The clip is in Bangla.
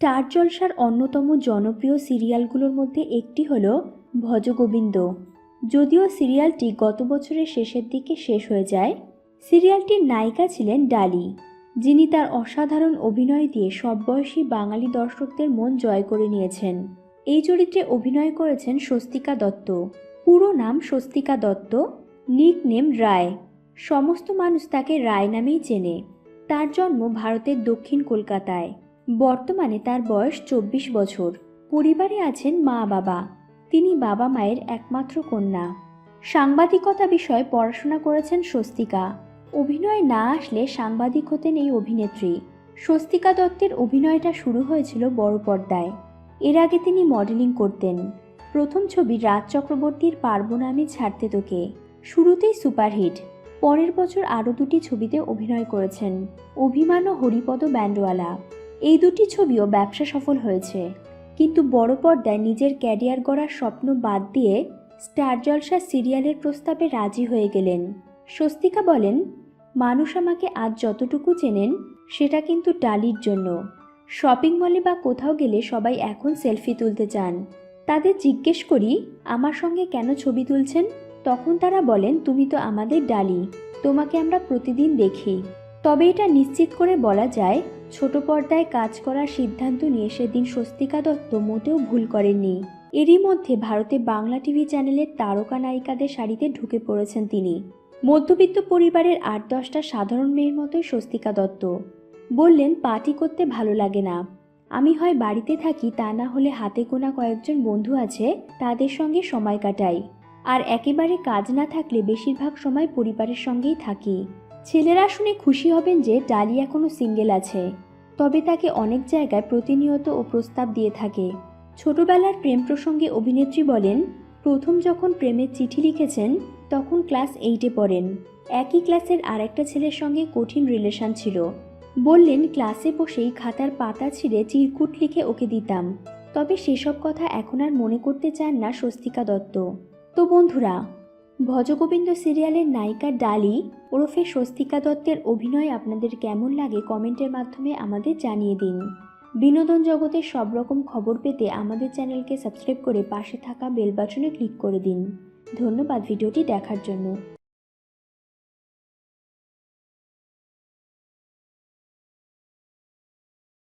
স্টার জলসার অন্যতম জনপ্রিয় সিরিয়ালগুলোর মধ্যে একটি হলো ভজগোবিন্দ। যদিও সিরিয়ালটি গত বছরের শেষের দিকে শেষ হয়ে যায়, সিরিয়ালটির নায়িকা ছিলেন ডালি, যিনি তার অসাধারণ অভিনয় দিয়ে সব বয়সী বাঙালি দর্শকদের মন জয় করে নিয়েছেন। এই চরিত্রে অভিনয় করেছেন স্বস্তিকা দত্ত। পুরো নাম স্বস্তিকা দত্ত নিক নেম রায়। সমস্ত মানুষ তাকে রায় নামেই চেনে। তার জন্ম ভারতের দক্ষিণ কলকাতায়। বর্তমানে তার বয়স চব্বিশ বছর। পরিবারে আছেন মা বাবা। তিনি বাবা মায়ের একমাত্র কন্যা। সাংবাদিকতা বিষয়ে পড়াশোনা করেছেন স্বস্তিকা। অভিনয় না আসলে সাংবাদিক হতেন এই অভিনেত্রী। স্বস্তিকা দত্তের অভিনয়টা শুরু হয়েছিল বড় পর্দায়। এর আগে তিনি মডেলিং করতেন। প্রথম ছবি রাজ চক্রবর্তীর পারব না আমি ছাড়তে তোকে। শুরুতেই সুপারহিট। পরের বছর আরও দুটি ছবিতে অভিনয় করেছেন। অভিমান ও হরিপদ ব্যান্ডওয়ালা। এই দুটি ছবিও ব্যবসা সফল হয়েছে। কিন্তু বড় পর্দায় নিজের ক্যারিয়ার গড়ার স্বপ্ন বাদ দিয়ে স্টার জলসা সিরিয়ালের প্রস্তাবে রাজি হয়ে গেলেন। স্বস্তিকা বলেন, মানুষ আমাকে আজ যতটুকু চেনেন, সেটা কিন্তু ডালির জন্য। শপিং মলে বা কোথাও গেলে সবাই এখন সেলফি তুলতে চান। তাদের জিজ্ঞেস করি, আমার সঙ্গে কেন ছবি তুলছেন? তখন তারা বলেন, তুমি তো আমাদের ডালি, তোমাকে আমরা প্রতিদিন দেখি। তবে এটা নিশ্চিত করে বলা যায় ছোট পর্দায় কাজ করার সিদ্ধান্ত নিয়ে সেদিন স্বস্তিকা দত্ত মোটেও ভুল করেননি। এরই মধ্যে ভারতে বাংলা টিভি চ্যানেলের তারকা নায়িকাদের শাড়িতে ঢুকে পড়েছেন তিনি। মধ্যবিত্ত পরিবারের আট দশটা সাধারণ মেয়ের মতোই স্বস্তিকা দত্ত। বললেন, পার্টি করতে ভালো লাগে না। আমি হয় বাড়িতে থাকি, তা না হলে হাতে গোনা কয়েকজন বন্ধু আছে, তাদের সঙ্গে সময় কাটাই। আর একেবারে কাজ না থাকলে বেশিরভাগ সময় পরিবারের সঙ্গেই থাকি। ছেলেরা শুনে খুশি হবেন যে ডালিয়া এখনও সিঙ্গেল আছে, তবে তাকে অনেক জায়গায় প্রতিনিয়ত ও প্রস্তাব দিয়ে থাকে। ছোটবেলার প্রেম প্রসঙ্গে অভিনেত্রী বলেন, প্রথম যখন প্রেমের চিঠি লিখেছেন, তখন ক্লাস এইটে পড়েন। একই ক্লাসের আরেকটা ছেলের সঙ্গে কঠিন রিলেশন ছিল। বললেন, ক্লাসে বসেই খাতার পাতা ছিঁড়ে চিরকুট লিখে ওকে দিতাম। তবে সেসব কথা এখন আর মনে করতে চান না স্বস্তিকা দত্ত। তো বন্ধুরা ভজগোবিন্দ সিরিয়ালের নায়িকা ডালি ওরফে স্বস্তিকা দত্তের অভিনয় আপনাদের কেমন লাগে কমেন্টের মাধ্যমে আমাদের জানিয়ে দিন। বিনোদন জগতের সব রকম খবর পেতে আমাদের চ্যানেলকে সাবস্ক্রাইব করে পাশে থাকা বেল বাটনে ক্লিক করে দিন। ধন্যবাদ ভিডিওটি দেখার জন্য।